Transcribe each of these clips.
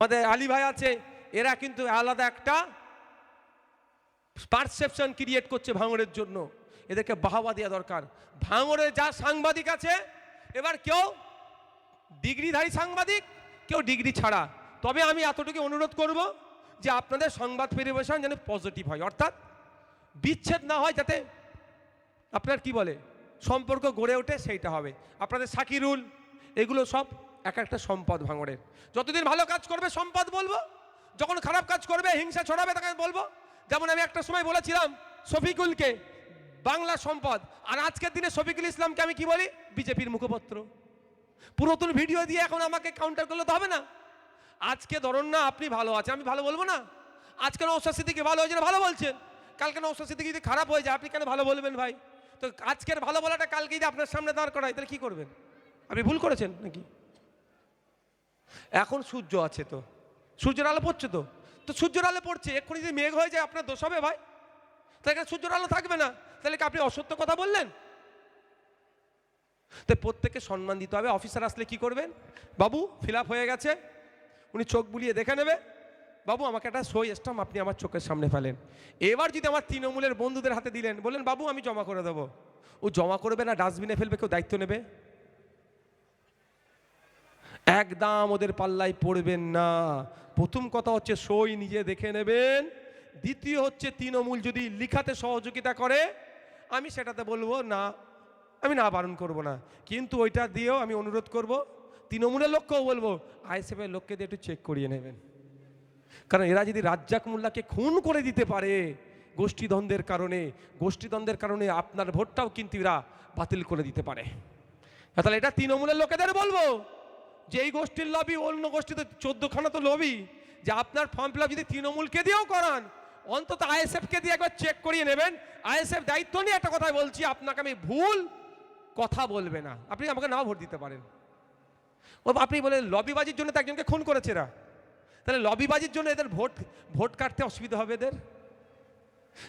আমাদের আলী ভাই আছে, এরা কিন্তু আলাদা একটা পারসেপশন ক্রিয়েট করছে ভাঙড়ের জন্য। এদেরকে বাহাবা দেওয়া দরকার। ভাঙড়ের যা সাংবাদিক আছে, এবার কেউ ডিগ্রিধারী সাংবাদিক, কেউ ডিগ্রি ছাড়া। তবে আমি এতটুকু অনুরোধ করব যে আপনাদের সংবাদ পরিবেশন যেন পজিটিভ হয়। অর্থাৎ বিচ্ছেদ না হয় যাতে আপনার কি বলে, সম্পর্ক গড়ে ওঠে সেইটা হবে। আপনাদের সাকিরুল, এগুলো সব এক একটা সম্পদ ভাঙড়ের। যতদিন ভালো কাজ করবে, সম্পদ বলব। যখন খারাপ কাজ করবে, হিংসা ছড়াবে, তাকে বলব। যেমন আমি একটা সময় বলেছিলাম শফিকুলকে, বাংলা সম্পদ। আর আজকের দিনে শফিকুল ইসলামকে আমি কি বলি? বিজেপির মুখপত্র। পুরাতন ভিডিও দিয়ে এখন আমাকে কাউন্টার করলে তো হবে না। আজকে ধরুন না, আপনি ভালো আছেন, আমি ভালো বলব না? আজকে নৌসাদ সিদ্দিকি ভালো হয়েছে ভালো বলছেন? কালকে নৌসাদ সিদ্দিকি যদি খারাপ হয়ে যায়, আপনি কেন ভালো বলবেন ভাই? তো আজকের ভালো বলাটা কালকে যদি আপনার সামনে দাঁড় করায়, তাহলে কী করবেন? আপনি ভুল করেছেন নাকি? এখন সূর্য আছে তো। সূর্যের আলো পড়ছে তো। তো সূর্যের আলো পড়ছে, এক্ষুনি যদি মেঘ হয়ে যায় আপনার দোষ হবে ভাই। তাহলে সূর্যের আলো থাকবে না? তাহলে কি আপনি অসত্য কথা বললেন? তো প্রত্যেককে সম্মান দিতে হবে। অফিসার আসলে কি করবেন? বাবু ফিল হয়ে গেছে। উনি চোখ বুলিয়ে দেখে নেবে। বাবু, আমাকে একটা সই স্টাম্প আপনি আমার চোখের সামনে ফেলেন। এবার যদি আমার তৃণমূলের বন্ধুদের হাতে দিলেন, বললেন, বাবু, আমি জমা করে দেবো। ও জমা করবে না, ডাস্টবিনে ফেলবে, কেউ দায়িত্ব নেবে? একদম ওদের পাল্লায় পড়বেন না। প্রথম কথা হচ্ছে সই নিজে দেখে নেবেন। দ্বিতীয় হচ্ছে তৃণমূল যদি লিখাতে সহযোগিতা করে, আমি সেটাতে বলব, না, আমি না বারণ করব না। কিন্তু ওইটা দিয়েও আমি অনুরোধ করব, তৃণমূলের লোককেও বলব আইএসএফের লোককে দিয়ে একটু চেক করিয়ে নেবেন। কারণ এরা যদি রাজ্জাক মোল্লাকে খুন করে দিতে পারে গোষ্ঠীদ্বন্দ্বের কারণে গোষ্ঠীদ্বন্দ্বের কারণে আপনার ভোটটাও কিন্তু এরা বাতিল করে দিতে পারে। তাহলে এটা তৃণমূলের লোকেদের বলব। যে এই গোষ্ঠীর লবি, অন্য গোষ্ঠীতে চোদ্দখানা তো লবি। যে আপনার ফর্ম ফিল যদি তৃণমূলকে দিয়েও করান, অন্তত আইএসএফকে দিয়ে একবার চেক করিয়ে নেবেন। আইএসএফ দায়িত্ব নিয়ে একটা কথা বলছি, আপনাকে আমি ভুল কথা বলবে না। আপনি আমাকে নাও ভোট দিতে পারেন। ও আপনি বলেন, লবিবাজির জন্য তো একজনকে খুন করেছে এরা। তাহলে লবিবাজির জন্য এদের ভোট ভোট কাটতে অসুবিধা হবে এদের?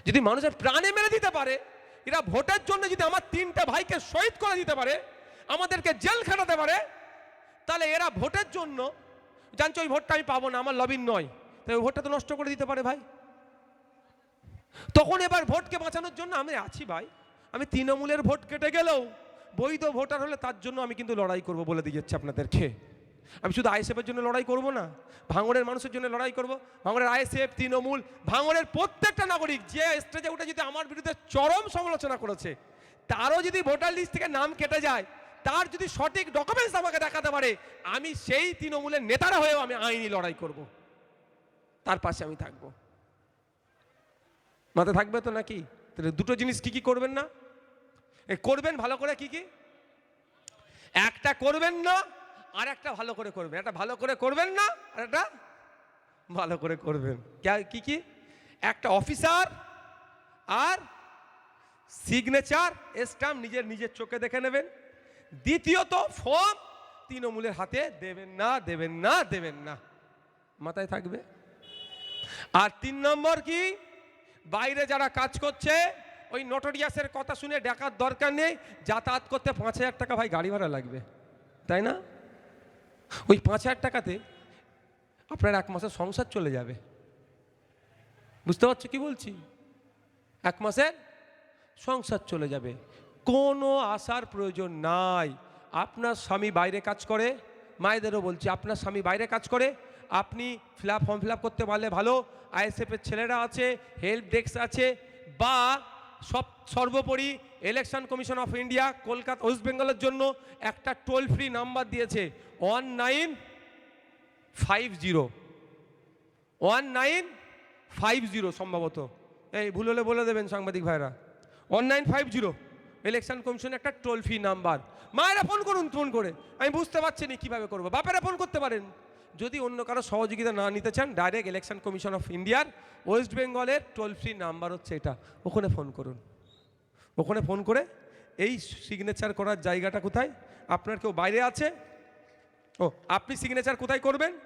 যদি মানুষের প্রাণে মেরে দিতে পারে, এরা ভোটের জন্য যদি আমার তিনটা ভাইকে শহীদ করে দিতে পারে, আমাদেরকে জেল খাটাতে পারে তাহলে এরা ভোটের জন্য, জানছো ওই ভোটটা আমি পাবো না, আমার লবিন নয়। তাই ওই ভোটটা তো নষ্ট করে দিতে পারে ভাই। তখন এবার ভোটকে বাঁচানোর জন্য আমি আছি ভাই। আমি তৃণমূলের ভোট কেটে গেলেও, বৈধ ভোটার হলে তার জন্য আমি কিন্তু লড়াই করব বলে দিয়ে যাচ্ছি আপনাদেরকে। আমি শুধু আইএসএফের জন্য লড়াই করব না, ভাঙড়ের মানুষের জন্য লড়াই করব। ভাঙড়ের আইএসএফ, তৃণমূল, ভাঙড়ের প্রত্যেকটা নাগরিক যে স্টেজে উঠে যদি আমার বিরুদ্ধে চরম সমালোচনা করেছে, তারও যদি ভোটার লিস্ট থেকে নাম কেটে যায় তার যদি সঠিক ডকুমেন্টস আমাকে দেখাতে পারে, আমি সেই তৃণমূলের নেতারা হয়েও আমি আইনি লড়াই করব। তার পাশে আমি থাকব। মাথায় থাকবে তো নাকি? তাহলে দুটো জিনিস কি কি করবেন না? করবেন ভালো করে কি কি? একটা করবেন না, আর একটা ভালো করে করবেন। একটা ভালো করে করবেন না, আর একটা ভালো করে করবেন। কে- কি? একটা অফিসার আর সিগনেচার স্টাম্প নিজের নিজের চোখে দেখে নেবেন। দ্বিতীয়ত ফর্ম তৃণমূলের হাতে দেবেন না দেবেন না দেবেন না। মাথায় থাকবে? আর তিন নম্বর কি? বাইরে যারা কাজ করছে, ওই নটোরিয়াসের কথা শুনে ডাকার দরকার নেই, যাতায়াত করতে পাঁচ হাজার টাকা ভাই গাড়ি ভাড়া লাগবে। তাই না? ওই পাঁচ হাজার টাকাতে আপনার এক মাসের সংসার চলে যাবে। বুঝতে পারছ কি বলছি? এক মাসের সংসার চলে যাবে। কোনো আসার প্রয়োজন নাই। আপনার স্বামী বাইরে কাজ করে, মায়েদেরও বলছি, আপনার স্বামী বাইরে কাজ করে, আপনি ফিল ফর্ম ফিল করতে পারলে ভালো আইএসএফের ছেলেরা আছে, হেল্প ডেস্ক আছে, বা সব, সর্বোপরি election commission of India, Kolkata, west বেঙ্গলের জন্য একটা টোল ফ্রি নাম্বার দিয়েছে, one nine five zero. One nine five zero সম্ভবত। এই ভুল হলে বলে দেবেন সাংবাদিক ভাইরা। One nine five zero. Election commission একটা টোল ফ্রি নাম্বার মায়েরা ফোন করুন ফোন করে। আমি বুঝতে পারছি না কীভাবে করব। বাপেরা ফোন করতে পারেন। যদি অন্য কারও সহযোগিতা না নিতে চান ডাইরেক্ট ইলেকশন কমিশন অফ ইন্ডিয়ার ওয়েস্ট বেঙ্গলের টোল ফ্রি নাম্বার হচ্ছে এটা। ওখানে ফোন করুন। ওখানে ফোন করে, এই সিগনেচার করার জায়গাটা কোথায়? আপনার কেউ বাইরে আছে? ও, আপনি সিগনেচার কোথায় করবেন?